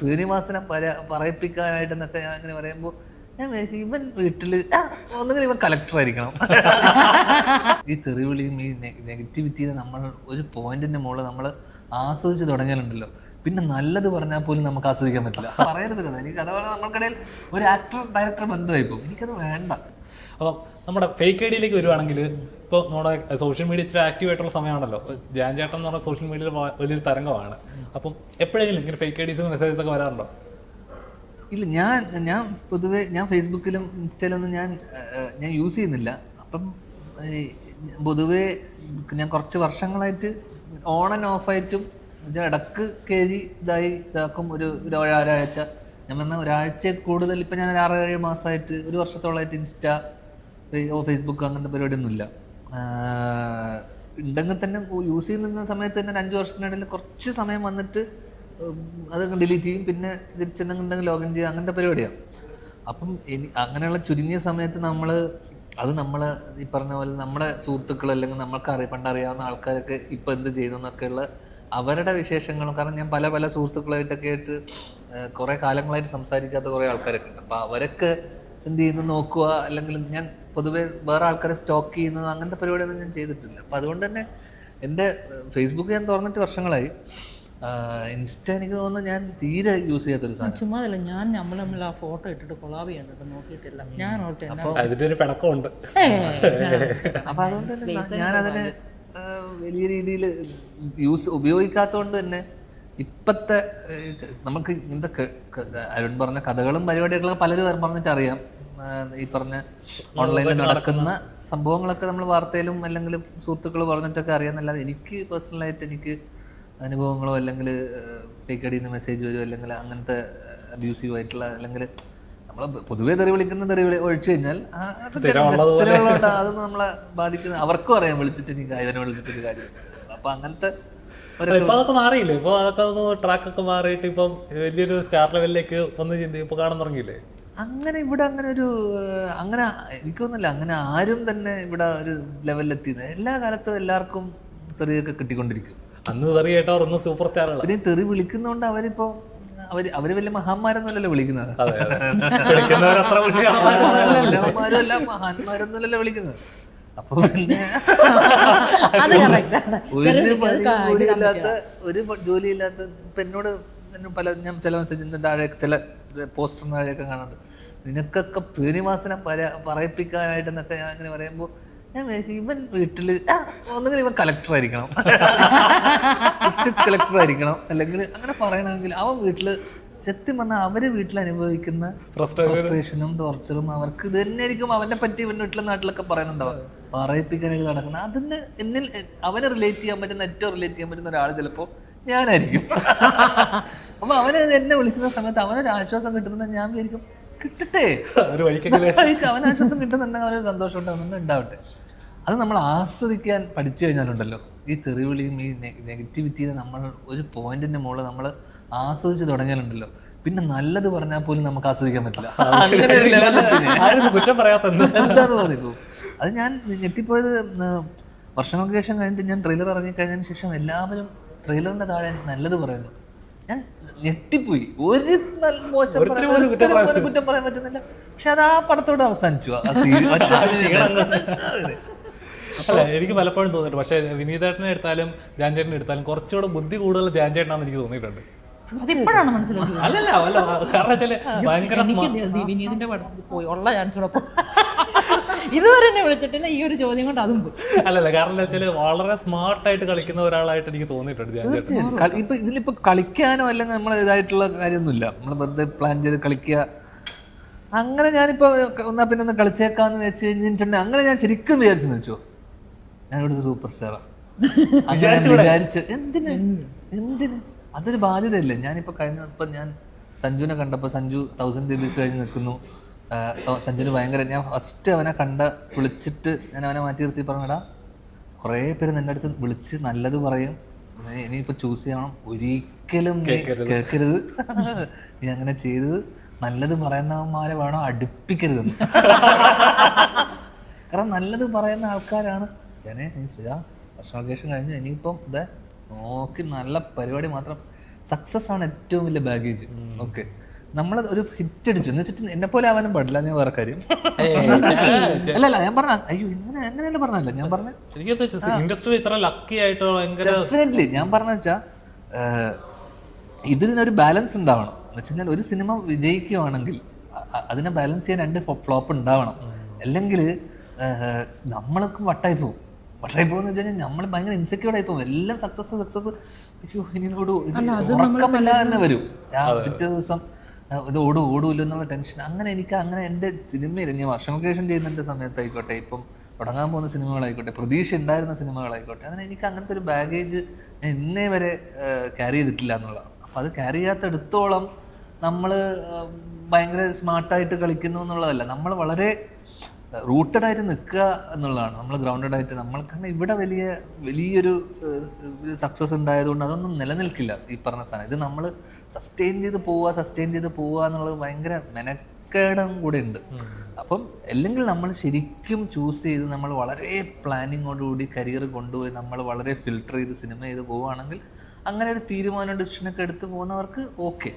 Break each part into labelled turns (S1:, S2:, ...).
S1: ശ്രീനിവാസനെ പര പറയിപ്പിക്കാനായിട്ടെന്നൊക്കെ ഞാൻ അങ്ങനെ പറയുമ്പോൾ ഞാൻ ഇവൻ വീട്ടിൽ ഒന്നുകിൽ ഇവൻ കളക്ടർ ആയിരിക്കണം. ഈ തെറിവിളിയും ഈ നെഗറ്റിവിറ്റിയെ നമ്മൾ ഒരു പോയിന്റിന്റെ മുകളിൽ നമ്മൾ ആസ്വദിച്ച് തുടങ്ങിയാലുണ്ടല്ലോ. പിന്നെ നല്ലത് പറഞ്ഞാൽ പോലും നമുക്ക് ആസ്വദിക്കാൻ പറ്റില്ല. പറയരുത് കഥ. എനിക്ക് കഥ പറഞ്ഞാൽ നമ്മൾക്കിടയിൽ ഒരു ആക്ടർ ഡയറക്ടർ ബന്ധമായി പോകും എനിക്കത് വേണ്ട.
S2: അപ്പം നമ്മുടെ ഫേക്ക് ഐ ഡിയിലേക്ക് വരുവാണെങ്കിൽ ഇപ്പോൾ നമ്മുടെ സോഷ്യൽ മീഡിയ ഇത്ര ആക്റ്റീവ് ആയിട്ടുള്ള സമയമാണല്ലോ. ജാൻ ചേട്ടൻ എന്ന് പറഞ്ഞ സോഷ്യൽ മീഡിയയിൽ വലിയൊരു തരംഗമാണ്. അപ്പം എപ്പോഴെങ്കിലും ഇങ്ങനെ ഫേക്ക് ഐ ഡീസ് മെസ്സേജസ് ഒക്കെ വരാറുണ്ടോ?
S1: ഇല്ല ഞാൻ ഞാൻ പൊതുവെ ഞാൻ ഫേസ്ബുക്കിലും ഇൻസ്റ്റയിലൊന്നും ഞാൻ ഞാൻ യൂസ് ചെയ്യുന്നില്ല. അപ്പം പൊതുവേ ഞാൻ കുറച്ച് വർഷങ്ങളായിട്ട് ഓൺ ആൻഡ് ഓഫായിട്ടും ഇടയ്ക്ക് കയറി ഇതായി ഇതാക്കും ഒരു ഒരു ഒരാഴ്ച. ഞാൻ പറഞ്ഞ ഒരാഴ്ച കൂടുതൽ ഇപ്പം ഞാൻ ഒരു ആറ് ഏഴ് മാസമായിട്ട് ഒരു വർഷത്തോളമായിട്ട് ഇൻസ്റ്റ ഫേസ്ബുക്ക് അങ്ങനത്തെ പരിപാടിയൊന്നുമില്ല. ഇല്ല ഉണ്ടെങ്കിൽ തന്നെ യൂസ് ചെയ്യുന്ന സമയത്ത് തന്നെ അഞ്ച് വർഷത്തിനിടയിൽ കുറച്ച് സമയം വന്നിട്ട് അത് ഡിലീറ്റ് ചെയ്യും. പിന്നെ തിരിച്ചെന്തെങ്കിലും ലോഗിൻ ചെയ്യും അങ്ങനത്തെ പരിപാടിയാണ് അപ്പം ഇനി അങ്ങനെയുള്ള ചുരുങ്ങിയ സമയത്ത് നമ്മൾ അത് നമ്മൾ ഈ പറഞ്ഞ പോലെ നമ്മുടെ സുഹൃത്തുക്കൾ അല്ലെങ്കിൽ നമ്മൾക്ക് അറിയ പണ്ടറിയാവുന്ന ആൾക്കാരൊക്കെ ഇപ്പം എന്ത് ചെയ്യുന്നു എന്നൊക്കെയുള്ള അവരുടെ വിശേഷങ്ങളും കാരണം ഞാൻ പല പല സുഹൃത്തുക്കളായിട്ടൊക്കെ ആയിട്ട് കുറേ കാലങ്ങളായിട്ട് സംസാരിക്കാത്ത കുറേ ആൾക്കാരൊക്കെ ഉണ്ട്. അപ്പോൾ അവരൊക്കെ എന്ത് ചെയ്യുന്നു നോക്കുക അല്ലെങ്കിൽ ഞാൻ പൊതുവെ വേറെ ആൾക്കാരെ സ്റ്റോക്ക് ചെയ്യുന്നത് അങ്ങനത്തെ പരിപാടിയൊന്നും ഞാൻ ചെയ്തിട്ടില്ല. അപ്പം അതുകൊണ്ട് തന്നെ എന്റെ ഫേസ്ബുക്ക് ഞാൻ തുറന്നിട്ട് വർഷങ്ങളായി. ഇൻസ്റ്റ എനിക്ക് തോന്നുന്നു ഞാൻ തീരെ യൂസ് ചെയ്യാത്തൊരു സാധനം.
S3: ചുമ്മാ അല്ല ഞാൻ നമ്മൾ തമ്മിൽ ആ ഫോട്ടോ ഇട്ടിട്ട് കൊളാബ് ചെയ്യാനിട്ട് നോക്കിയിട്ടില്ല. ഞാൻ ഓർത്ത്
S2: അതിന്റെ ഒരു പിണക്കമുണ്ട്.
S1: അപ്പൊ അതുകൊണ്ട് തന്നെ ഞാൻ അതിനെ വലിയ രീതിയിൽ യൂസ് ഉപയോഗിക്കാത്തതുകൊണ്ട് തന്നെ ഇപ്പത്തെ നമുക്ക് ഇങ്ങനത്തെ അരുൺ പറഞ്ഞ കഥകളും പരിപാടികളൊക്കെ പലരും പറഞ്ഞിട്ട് അറിയാം ഈ പറഞ്ഞ ഓൺലൈനിൽ നടക്കുന്ന സംഭവങ്ങളൊക്കെ നമ്മൾ വാർത്തയിലും അല്ലെങ്കിൽ സുഹൃത്തുക്കൾ പറഞ്ഞിട്ടൊക്കെ അറിയാമെന്നല്ലാതെ എനിക്ക് പേഴ്സണലായിട്ട് എനിക്ക് അനുഭവങ്ങളോ അല്ലെങ്കിൽ ഫേക്ക് അടിയിൽ നിന്ന് മെസ്സേജ് വരുമോ അല്ലെങ്കിൽ അങ്ങനത്തെ അബ്യൂസീവ് ആയിട്ടുള്ള അല്ലെങ്കിൽ നമ്മൾ പൊതുവെ തെറി വിളിക്കുന്ന തെറി വിളി ഒഴിച്ചു കഴിഞ്ഞാൽ അത് അതൊന്നും നമ്മളെ ബാധിക്കുന്ന അവർക്കും അറിയാം വിളിച്ചിട്ട് എനിക്ക് ഇവനെ വിളിച്ചിട്ടൊരു കാര്യം. അപ്പൊ അങ്ങനത്തെ
S2: ഇപ്പൊ അതൊക്കെ മാറിയില്ലേ? ഇപ്പൊ അതൊക്കെ ഒന്ന് ട്രാക്ക് ഒക്കെ മാറിയിട്ട് ഇപ്പം വലിയൊരു സ്റ്റാർ ലെവലിലേക്ക് വന്ന് ചിന്തി ഇപ്പൊ കാണാൻ തുടങ്ങിയില്ലേ?
S1: അങ്ങനെ ഇവിടെ അങ്ങനെ ഒരു അങ്ങനെ എനിക്കൊന്നുമില്ല അങ്ങനെ ആരും തന്നെ ഇവിടെ ഒരു ലെവലിലെത്തിയത് എല്ലാ കാലത്തും എല്ലാവർക്കും തെറിയൊക്കെ കിട്ടിക്കൊണ്ടിരിക്കും.
S2: അന്ന് തെറി കേട്ടവർ ഒന്ന് സൂപ്പർ സ്റ്റാറുകൾ
S1: പിന്നെ തെറി വിളിക്കുന്നോണ്ട് അവരിപ്പോ അവർ അവർ വലിയ മഹാന്മാരൊന്നുമല്ലല്ലോ വിളിക്കുന്നത്. മഹാന്മാരും അല്ല വിളിക്കുന്നത്. അപ്പൊ പിന്നെ
S3: അത് ആണ്.
S1: ഒരു ജോലി പ- ഇപ്പൊ എന്നോട് പല ഞാൻ ചില മെസ്സേജിന്റെ താഴെ ചില പോസ്റ്ററിന് താഴെയൊക്കെ കാണുന്നുണ്ട് നിനക്കൊക്കെ ശ്രീനിവാസനെ പര പറയിപ്പിക്കാനായിട്ടെന്നൊക്കെ ഞാൻ അങ്ങനെ പറയുമ്പോൾ ഞാൻ ഇവൻ വീട്ടിൽ ആ, ഒന്നുകിൽ ഇവൻ കളക്ടർ ആയിരിക്കണം. ഡിസ്ട്രിക്ട് കളക്ടർ ആയിരിക്കണം. അല്ലെങ്കിൽ അങ്ങനെ പറയണമെങ്കിൽ അവൻ വീട്ടിൽ സത്യം പറഞ്ഞാൽ അവർ വീട്ടിൽ അനുഭവിക്കുന്ന ഫ്രസ്ട്രേഷനും ടോർച്ചറും അവർക്ക് ഇത് തന്നെയായിരിക്കും അവനെ പറ്റി ഇവന്റെ വീട്ടിലെ നാട്ടിലൊക്കെ പറയുന്നുണ്ടാവും പറയിപ്പിക്കാനായിട്ട് നടക്കുന്നത് അതിന് എന്നിൽ അവനെ റിലേറ്റ് ചെയ്യാൻ പറ്റുന്ന ഏറ്റവും റിലേറ്റ് ചെയ്യാൻ പറ്റുന്ന ഒരാൾ ചിലപ്പോൾ ഞാനായിരിക്കും. അപ്പൊ അവന് എന്നെ വിളിക്കുന്ന സമയത്ത് അവനൊരു ആശ്വാസം കിട്ടുന്നുണ്ട് ഞാൻ വിചാരിക്കും കിട്ടട്ടെ. അവൻ ആശ്വാസം കിട്ടുന്നുണ്ടെങ്കിൽ അവനൊരു സന്തോഷം ഉണ്ടാകുന്നുണ്ട് ഉണ്ടാവട്ടെ. അത് നമ്മൾ ആസ്വദിക്കാൻ പഠിച്ചു കഴിഞ്ഞാലുണ്ടല്ലോ. ഈ തെറിവിളിയും ഈ നെഗറ്റിവിറ്റിയെ നമ്മൾ ഒരു പോയിന്റിന്റെ മുകളിൽ നമ്മൾ ആസ്വദിച്ച് തുടങ്ങിയാലുണ്ടല്ലോ. പിന്നെ നല്ലത് പറഞ്ഞാൽ പോലും നമുക്ക് ആസ്വദിക്കാൻ പറ്റില്ല.
S2: കുറ്റം
S1: എന്താന്ന് തോന്നിപ്പോ അത് ഞാൻ ഞെട്ടിപ്പോയത് വർഷങ്ങൾക്ക് ശേഷം കഴിഞ്ഞിട്ട് ഞാൻ ട്രെയിലർ ഇറങ്ങി കഴിഞ്ഞതിന് ശേഷം എല്ലാവരും ട്രെയിലറിന്റെ താഴെ നല്ലത് പറയുന്നു. ഞാൻ ഞെട്ടിപ്പോയി. ഒരു നല്ല മോശം കുറ്റം പറയാൻ പറ്റുന്നില്ല. പക്ഷെ അത് ആ പടത്തോടെ അവസാനിച്ചു.
S2: അല്ല എനിക്ക് പലപ്പോഴും തോന്നിയിട്ടുണ്ട്. പക്ഷേ വിനീതേട്ടനെ എടുത്താലും ധ്യാൻചേട്ടനെ എടുത്താലും കുറച്ചുകൂടെ ബുദ്ധി കൂടുതൽ ധ്യാൻചേട്ടനാണെന്ന് എനിക്ക് തോന്നിയിട്ടുണ്ട്.
S3: അതിപ്പോഴാണ് മനസ്സിലാക്കിയത്
S2: അല്ലല്ല അല്ല കാരണം വെച്ചാൽ ഭയങ്കര
S3: വിനീതിന്റെ പടത്തിൽ പോയി ഉള്ള ചാൻസ് കൂടെ പോയി. ഇതുവരെ എന്നെ വിളിച്ചിട്ടില്ല ഈ ഒരു ചോദ്യം കൊണ്ട് അതും
S2: അല്ലല്ല കാരണം എന്താ വെച്ചാൽ വളരെ സ്മാർട്ടായിട്ട് കളിക്കുന്ന ഒരാളായിട്ട് എനിക്ക് തോന്നിയിട്ടുണ്ട്
S1: ഇപ്പൊ ഇതിലിപ്പോ കളിക്കാനോ അല്ലെങ്കിൽ നമ്മൾ ഇതായിട്ടുള്ള കാര്യമൊന്നുമില്ല. നമ്മൾ വെറുതെ പ്ലാൻ ചെയ്ത് കളിക്കുക. അങ്ങനെ ഞാനിപ്പോ ഒന്നാ പിന്നെ ഒന്ന് കളിച്ചേക്കാന്ന് വെച്ച് കഴിഞ്ഞിട്ടുണ്ടെങ്കിൽ അങ്ങനെ ഞാൻ ശരിക്കും വിചാരിച്ചു വെച്ചോ? ഞാൻ ഇവിടുത്തെ സൂപ്പർ സ്റ്റാറാണ് വിചാരിച്ചു എന്തിന്? എന്തിന്? അതൊരു ബാധ്യതയല്ലേ. ഞാനിപ്പോ കഴിഞ്ഞ ഇപ്പം ഞാൻ സഞ്ജുവിനെ കണ്ടപ്പോൾ സഞ്ജു തൗസൻഡ് റുപ്പീസ് കഴിഞ്ഞ് നിൽക്കുന്നു. സഞ്ജുവിന് ഭയങ്കര ഞാൻ ഫസ്റ്റ് അവനെ കണ്ട വിളിച്ചിട്ട് ഞാൻ അവനെ മാറ്റി നിർത്തി പറഞ്ഞടാ കുറേ പേര് നിന്റെ അടുത്ത് വിളിച്ച് നല്ലത് പറയും. ഇനിയിപ്പോൾ ഇനിയിപ്പോ ചൂസ് ചെയ്യണം. ഒരിക്കലും കേൾക്കരുത്. നീ അങ്ങനെ ചെയ്തത്. നല്ലത് പറയുന്നവന്മാരെ വേണം അടുപ്പിക്കരുതെന്ന്. കാരണം നല്ലത് പറയുന്ന ആൾക്കാരാണ് ഞാനേ മീൻസ് ഇതാ ഭക്ഷണോക്കേഷൻ കഴിഞ്ഞു ഇനിയിപ്പം ഇത് നോക്കി നല്ല പരിപാടി മാത്രം. സക്സസ് ആണ് ഏറ്റവും വലിയ ബാഗേജ് ഓക്കെ നമ്മൾ ഒരു ഹിറ്റ് അടിച്ചു. എന്ന് വെച്ചിട്ട് എന്നെ പോലെ ആവാനും പാടില്ല ഞാൻ വേറെ കാര്യം. അല്ല അല്ല ഞാൻ പറഞ്ഞ അയ്യോ ഇങ്ങനെ അങ്ങനെയല്ല പറഞ്ഞല്ല ഞാൻ പറഞ്ഞ
S2: ഇൻഡസ്ട്രി ഇത്ര ലക്കി ആയിട്ടോ
S1: ഡെഫിനറ്റ്ലി ഞാൻ പറഞ്ഞ വെച്ചാ ഇതിനൊരു ബാലൻസ് ഉണ്ടാവണം. എന്ന് വെച്ച് കഴിഞ്ഞാൽ ഒരു സിനിമ വിജയിക്കുകയാണെങ്കിൽ അതിനെ ബാലൻസ് ചെയ്യാൻ രണ്ട് ഫ്ലോപ്പ് ഉണ്ടാവണം. അല്ലെങ്കിൽ നമ്മൾക്ക് വട്ടായി പോകും വട്ടായി പോകുന്ന വെച്ച് കഴിഞ്ഞാൽ നമ്മൾ ഭയങ്കര ഇൻസെക്യൂർ ആയി പോകും. എല്ലാം സക്സസ് സക്സസ് ഇനി ഓടൂ. തന്നെ വരും. പിറ്റേ ദിവസം ഇത് ഓടും ഓടൂല്ലോ എന്നുള്ള ടെൻഷൻ അങ്ങനെ എനിക്ക് അങ്ങനെ എന്റെ സിനിമയിൽ ഞാൻ വർഷങ്ങൾക്ക് ശേഷം ചെയ്യുന്നതിന്റെ സമയത്തായിക്കോട്ടെ ഇപ്പം തുടങ്ങാൻ പോകുന്ന സിനിമകളായിക്കോട്ടെ പ്രതീക്ഷ ഉണ്ടായിരുന്ന സിനിമകളായിക്കോട്ടെ അങ്ങനെ എനിക്ക് അങ്ങനത്തെ ഒരു ബാഗേജ് ഞാൻ ഇന്നേ വരെ ക്യാരി ചെയ്തിട്ടില്ല എന്നുള്ളതാണ്. അപ്പോൾ അത് ക്യാരി ചെയ്യാത്തടത്തോളം നമ്മൾ ഭയങ്കര സ്മാർട്ടായിട്ട് കളിക്കുന്നു എന്നുള്ളതല്ല. നമ്മൾ വളരെ റൂട്ടഡ് ആയിട്ട് നിൽക്കുക എന്നുള്ളതാണ്. നമ്മൾ ഗ്രൗണ്ടഡ് ആയിട്ട് നമ്മൾ കാരണം ഇവിടെ വലിയ വലിയൊരു സക്സസ് ഉണ്ടായതുകൊണ്ട് അതൊന്നും നിലനിൽക്കില്ല ഈ പറഞ്ഞ സാധനം. ഇത് നമ്മൾ സസ്റ്റെയിൻ ചെയ്ത് പോവുക സസ്റ്റെയിൻ ചെയ്ത് പോവുക എന്നുള്ളത് ഭയങ്കര മെനക്കേടം കൂടെ ഉണ്ട്. അപ്പം അല്ലെങ്കിൽ നമ്മൾ ശരിക്കും ചൂസ് ചെയ്ത് നമ്മൾ വളരെ പ്ലാനിങ്ങോടുകൂടി കരിയർ കൊണ്ടുപോയി നമ്മൾ വളരെ ഫിൽട്ടർ ചെയ്ത് സിനിമ ചെയ്ത് പോവുകയാണെങ്കിൽ അങ്ങനെ ഒരു തീരുമാനം ഡിസിഷനൊക്കെ എടുത്ത് പോകുന്നവർക്ക് ഓക്കെ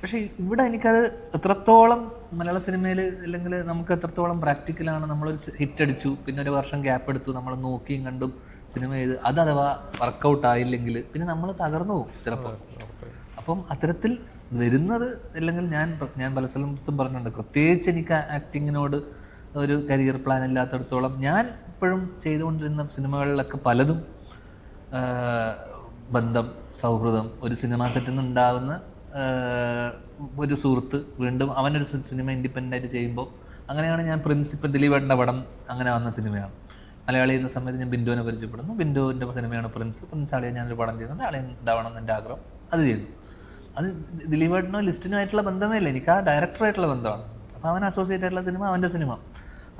S1: പക്ഷേ ഇവിടെ എനിക്കത് എത്രത്തോളം മലയാള സിനിമയിൽ അല്ലെങ്കിൽ നമുക്ക് എത്രത്തോളം പ്രാക്ടിക്കലാണ് നമ്മളൊരു ഹിറ്റ് അടിച്ചു പിന്നെ ഒരു വർഷം ഗ്യാപ്പ് എടുത്തു നമ്മൾ നോക്കിയും കണ്ടും സിനിമ ചെയ്ത് അത് അഥവാ വർക്കൗട്ട് ആയില്ലെങ്കിൽ പിന്നെ നമ്മൾ തകർന്നു പോകും ചിലപ്പോൾ അപ്പം അത്തരത്തിൽ വരുന്നത് അല്ലെങ്കിൽ ഞാൻ ഞാൻ പല സ്ഥലത്തും പറഞ്ഞിട്ടുണ്ട് പ്രത്യേകിച്ച് എനിക്ക് ആക്ടിങ്ങിനോട് ഒരു കരിയർ പ്ലാൻ ഇല്ലാത്തടത്തോളം ഞാൻ ഇപ്പോഴും ചെയ്തുകൊണ്ടിരുന്ന സിനിമകളിലൊക്കെ പലതും ബന്ധം സൗഹൃദം ഒരു സിനിമാ സെറ്റിൽ നിന്ന് ഉണ്ടാവുന്ന ആ, ഒരു സുഹൃത്ത് വീണ്ടും അവനൊരു സിനിമ ഇൻഡിപെൻഡന്റ് ആയിട്ട് ചെയ്യുമ്പോൾ അങ്ങനെയാണ് ഞാൻ പ്രിൻസിപ്പൽ ദിലീപേട്ടന്റെ പടം അങ്ങനെ വന്ന സിനിമയാണ്. മലയാളി എന്ന സമയത്ത് ഞാൻ ബിന്ദുവിനെ പരിചയപ്പെടുന്നു. ബിന്ദുവിന്റെ സിനിമയാണ് പ്രിൻസ് പ്രിൻസ് ആളിയെ ഞാനൊരു പടം ചെയ്യുന്നുണ്ട് ആളെ ഉണ്ടാവണം എന്റെ ആഗ്രഹം. അത് ചെയ്തു. അത് ദിലീപേട്ടനോ ലിസ്റ്റിനുമായിട്ടുള്ള ബന്ധമേ ഇല്ല എനിക്ക് ആ ഡയറക്ടറായിട്ടുള്ള ബന്ധമാണ്. അപ്പോൾ അവൻ അസോസിയേറ്റ് ആയിട്ടുള്ള സിനിമ അവന്റെ സിനിമ.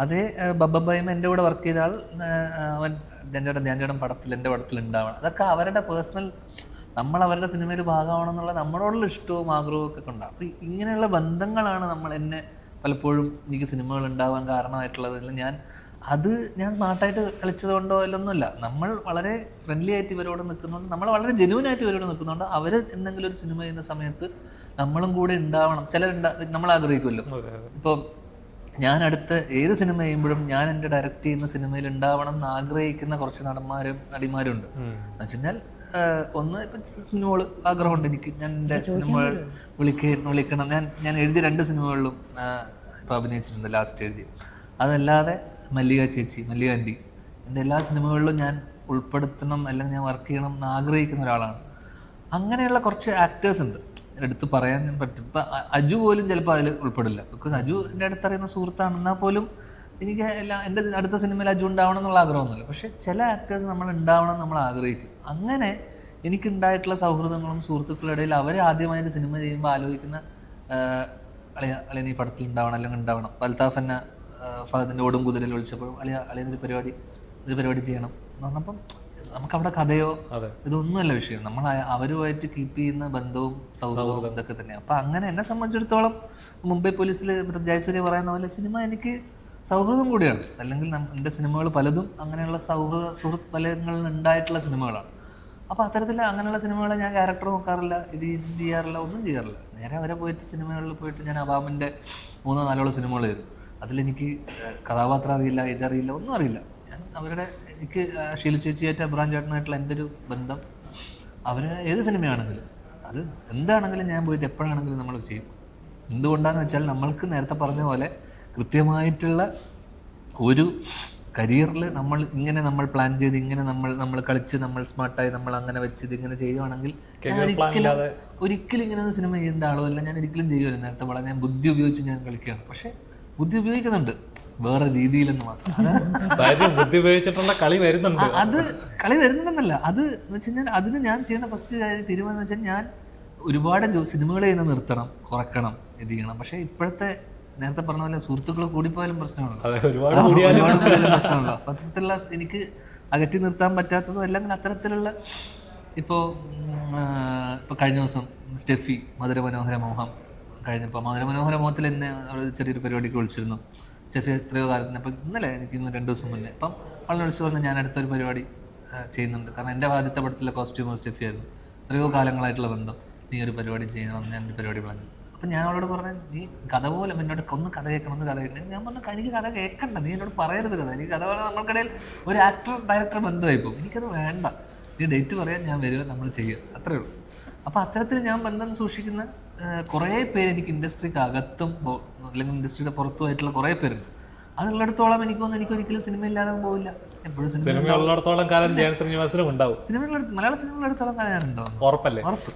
S1: അതേ ബബ്ബബയും എന്റെ കൂടെ വർക്ക് ചെയ്ത ആൾ അവൻ ഞാൻ ജഞ്ചേട്ടൻ പടത്തിൽ എന്റെ പടത്തിൽ ഉണ്ടാവണം. അതൊക്കെ അവരുടെ പേഴ്സണൽ നമ്മൾ അവരുടെ സിനിമയിൽ ഭാഗമാവണം എന്നുള്ള നമ്മളോടുള്ള ഇഷ്ടവും ആഗ്രഹവും ഒക്കെ ഉണ്ടാകും അപ്പോൾ ഇങ്ങനെയുള്ള ബന്ധങ്ങളാണ് നമ്മൾ എന്നെ പലപ്പോഴും എനിക്ക് സിനിമകൾ ഉണ്ടാവാൻ കാരണമായിട്ടുള്ളത്. ഞാൻ അത് ഞാൻ സ്മാർട്ടായിട്ട് കളിച്ചതുകൊണ്ടോ അല്ലൊന്നുമില്ല നമ്മൾ വളരെ ഫ്രണ്ട്ലി ആയിട്ട് ഇവരോട് നിൽക്കുന്നുണ്ട് നമ്മൾ വളരെ ജെന്യൂൻ ആയിട്ട് ഇവരോട് നിൽക്കുന്നുണ്ട് അവർ എന്തെങ്കിലും ഒരു സിനിമ ചെയ്യുന്ന സമയത്ത് നമ്മളും കൂടെ ഉണ്ടാവണം. ചില നമ്മൾ ആഗ്രഹിക്കുമല്ലോ. ഇപ്പോൾ ഞാൻ അടുത്ത ഏത് സിനിമ ചെയ്യുമ്പോഴും ഞാൻ എന്റെ ഡയറക്റ്റ് ചെയ്യുന്ന സിനിമയിൽ ഉണ്ടാവണം എന്ന് ആഗ്രഹിക്കുന്ന കുറച്ച് നടന്മാരും നടിമാരും ഉണ്ട് എന്ന് വെച്ച് കഴിഞ്ഞാൽ ഒന്ന് ഇപ്പം സിനിമകൾ ആഗ്രഹമുണ്ട് എനിക്ക്. ഞാൻ എന്റെ സിനിമകൾ വിളിക്ക വിളിക്കണം. ഞാൻ ഞാൻ എഴുതിയ രണ്ട് സിനിമകളിലും ഇപ്പൊ ഇപ്പം അഭിനയിച്ചിട്ടുണ്ട് ലാസ്റ്റ് എഴുതി അതല്ലാതെ മല്ലിക ചേച്ചി മല്ലിക ആന്റി. എന്റെ എല്ലാ സിനിമകളിലും ഞാൻ ഉൾപ്പെടുത്തണം അല്ലെങ്കിൽ ഞാൻ വർക്ക് ചെയ്യണം എന്ന് ആഗ്രഹിക്കുന്ന ഒരാളാണ്. അങ്ങനെയുള്ള കുറച്ച് ആക്ടേഴ്സ് ഉണ്ട്. എടുത്ത് പറയാൻ പറ്റും. ഇപ്പം അജു പോലും ചിലപ്പോൾ അതിൽ ഉൾപ്പെടില്ല. ബിക്കോസ് അജു എന്റെ അടുത്തറിയുന്ന സുഹൃത്താണ് എന്നാൽ പോലും എനിക്ക് എല്ലാ എന്റെ അടുത്ത സിനിമയിൽ അജു ഉണ്ടാവണം എന്നുള്ള ആഗ്രഹമൊന്നുമില്ല. പക്ഷേ ചില ആക്ടേഴ്സ് നമ്മൾ ഉണ്ടാവണം നമ്മൾ ആഗ്രഹിക്കും. അങ്ങനെ എനിക്കുണ്ടായിട്ടുള്ള സൗഹൃദങ്ങളും സുഹൃത്തുക്കളുടെ ഇടയിൽ അവർ ആദ്യമായിട്ട് സിനിമ ചെയ്യുമ്പോൾ ആലോചിക്കുന്ന അളിയ അളിയൻ ഈ പടത്തിൽ ഉണ്ടാവണം അല്ലെങ്കിൽ ഉണ്ടാവണം. അൽത്താഫ് എന്നെ ഫഹദിന്റെ ഓടും കുതിരയിൽ വിളിച്ചപ്പോഴും അളിയ അളിയനൊരു പരിപാടി ഒരു പരിപാടി ചെയ്യണം എന്ന് പറഞ്ഞപ്പം നമുക്കവിടെ കഥയോ ഇതൊന്നുമല്ല വിഷയം. നമ്മൾ അവരുമായിട്ട് കീപ്പ് ചെയ്യുന്ന ബന്ധവും സൗഹൃദവും ഇതൊക്കെ തന്നെയാണ് അപ്പം അങ്ങനെ എന്നെ സംബന്ധിച്ചിടത്തോളം മുംബൈ പോലീസിൽ ജയസൂര്യ പറയുന്ന പോലെ സിനിമ എനിക്ക് സൗഹൃദം കൂടിയാണ്. അല്ലെങ്കിൽ എന്റെ സിനിമകൾ പലതും അങ്ങനെയുള്ള സൗഹൃദ സുഹൃത്ത് വലയങ്ങളിൽ ഉണ്ടായിട്ടുള്ള സിനിമകളാണ്. അപ്പോൾ അത്തരത്തിൽ അങ്ങനെയുള്ള സിനിമകളെ ഞാൻ ക്യാരക്ടർ നോക്കാറില്ല. ഇത് ഇത് ചെയ്യാറില്ല ഒന്നും ചെയ്യാറില്ല. നേരെ അവരെ പോയിട്ട് സിനിമകളിൽ പോയിട്ട് ഞാൻ അബാമിന്റെ മൂന്നോ നാലോളം സിനിമകൾ ചെയ്തു. അതിലെനിക്ക് കഥാപാത്രം അറിയില്ല ഇതറിയില്ല ഒന്നും അറിയില്ല. ഞാൻ അവരുടെ എനിക്ക് ഷീലു ചേച്ചിയായിട്ട് അബ്രാം ചേട്ടനായിട്ടുള്ള എന്റെ ഒരു ബന്ധം? അവർ ഏത് സിനിമയാണെങ്കിലും അത് എന്താണെങ്കിലും ഞാൻ പോയിട്ട് എപ്പോഴാണെങ്കിലും നമ്മൾ ചെയ്യും. എന്തുകൊണ്ടാന്ന് വെച്ചാൽ നമ്മൾക്ക് നേരത്തെ പറഞ്ഞ പോലെ കൃത്യമായിട്ടുള്ള ഒരു കരിയറിൽ നമ്മൾ ഇങ്ങനെ നമ്മൾ പ്ലാൻ ചെയ്ത് ഇങ്ങനെ നമ്മൾ നമ്മൾ കളിച്ച് നമ്മൾ സ്മാർട്ടായി നമ്മൾ അങ്ങനെ വെച്ച് ഇതിങ്ങനെ ഇങ്ങനെ ചെയ്യുവാണെങ്കിൽ ഒരിക്കലും ഒരിക്കലും ഇങ്ങനെ ഒരു സിനിമ ചെയ്യേണ്ട ആളോ അല്ല ഞാൻ ഒരിക്കലും ചെയ്യുമല്ലോ നേരത്തെ പറഞ്ഞ ഞാൻ ബുദ്ധി ഉപയോഗിച്ച് ഞാൻ കളിക്കുകയാണ്. പക്ഷേ ബുദ്ധി ഉപയോഗിക്കുന്നുണ്ട്. വേറെ രീതിയിലെന്ന് മാത്രം.
S2: ബുദ്ധി ഉപയോഗിച്ചിട്ടുള്ള കളി വരുന്നുണ്ട്.
S1: അത് കളി വരുന്നുണ്ടെന്നല്ല. അത് എന്ന് വെച്ച് കഴിഞ്ഞാൽ അതിന് ഞാൻ ചെയ്യുന്ന ഫസ്റ്റ് തീരുമാനം എന്ന് വെച്ചാൽ ഞാൻ ഒരുപാട് സിനിമകൾ ചെയ്യുന്ന നിർത്തണം കുറക്കണം ഇത് ചെയ്യണം. പക്ഷേ ഇപ്പോഴത്തെ നേരത്തെ പറഞ്ഞ പോലെ സുഹൃത്തുക്കൾ കൂടിപ്പോയാലും പോയാലും
S2: അതെ ഒരുപാട്
S1: പ്രശ്നമുണ്ടോ അപ്പൊ അത്തരത്തിലുള്ള എനിക്ക് അകറ്റി നിർത്താൻ പറ്റാത്തതും അല്ലെങ്കിൽ അത്തരത്തിലുള്ള ഇപ്പോ ഇപ്പോൾ കഴിഞ്ഞ ദിവസം സ്റ്റെഫി മധുര മനോഹര മോഹം കഴിഞ്ഞപ്പോൾ മധുര മനോഹര മോഹത്തിൽ എന്നെ അവിടെ ചെറിയൊരു പരിപാടിക്ക് വിളിച്ചിരുന്നു. സ്റ്റെഫി എത്രയോ കാലത്തിന് അപ്പം ഇന്നലെ എനിക്ക് ഇന്ന് രണ്ട് ദിവസം മുന്നേ. അപ്പം അവളെ വിളിച്ചു പറഞ്ഞ് ഞാൻ അടുത്തൊരു പരിപാടി ചെയ്യുന്നുണ്ട്. കാരണം എന്റെ ആദ്യത്തെ പടത്തിലെ കോസ്റ്റ്യൂമർ സ്റ്റെഫി ആയിരുന്നു. എത്രയോ കാലങ്ങളായിട്ടുള്ള ബന്ധം. നീ ഒരു പരിപാടി ചെയ്യണം ഞാൻ പരിപാടി പ്ലാൻ അപ്പം ഞാൻ അവളോട് പറഞ്ഞു നീ കഥ പോലെ എന്നോട് ഒന്ന് കഥ കേൾക്കണം ഒന്ന് കഥ കേൾക്കണം ഞാൻ പറഞ്ഞു എനിക്ക് കഥ കേൾക്കണ്ട. നീ എന്നോട് പറയരുത് കഥ. എനിക്ക് കഥ പറഞ്ഞാൽ നമ്മൾക്കിടയിൽ ഒരു ആക്ടർ ഡയറക്ടർ ബന്ധമായി പോകും. എനിക്കത് വേണ്ട. നീ ഡേറ്റ് പറയാൻ ഞാൻ വരിക നമ്മൾ ചെയ്യുക. അത്രേ ഉള്ളൂ. അപ്പോൾ അത്തരത്തിൽ ഞാൻ ബന്ധം സൂക്ഷിക്കുന്ന കുറേ പേര് എനിക്ക് ഇൻഡസ്ട്രിക്ക് അകത്തും പോ- അല്ലെങ്കിൽ ഇൻഡസ്ട്രിയുടെ പുറത്തുമായിട്ടുള്ള കുറേ പേരുണ്ട്. അതുള്ളിടത്തോളം എനിക്ക് തോന്നുന്നു എനിക്ക് ഒരിക്കലും സിനിമ ഇല്ലാതെ പോകില്ല എപ്പോഴും സിനിമ
S2: സിനിമ ഉള്ളിടത്തോളം കാലം ജയൻ ശ്രീനിവാസനും ഉണ്ടാവും
S1: മലയാള സിനിമകളിലെടുത്തോളം കാലം ഞാൻ ഉണ്ടാവും
S2: ഉറപ്പല്ലേ?
S1: ഉറപ്പ്.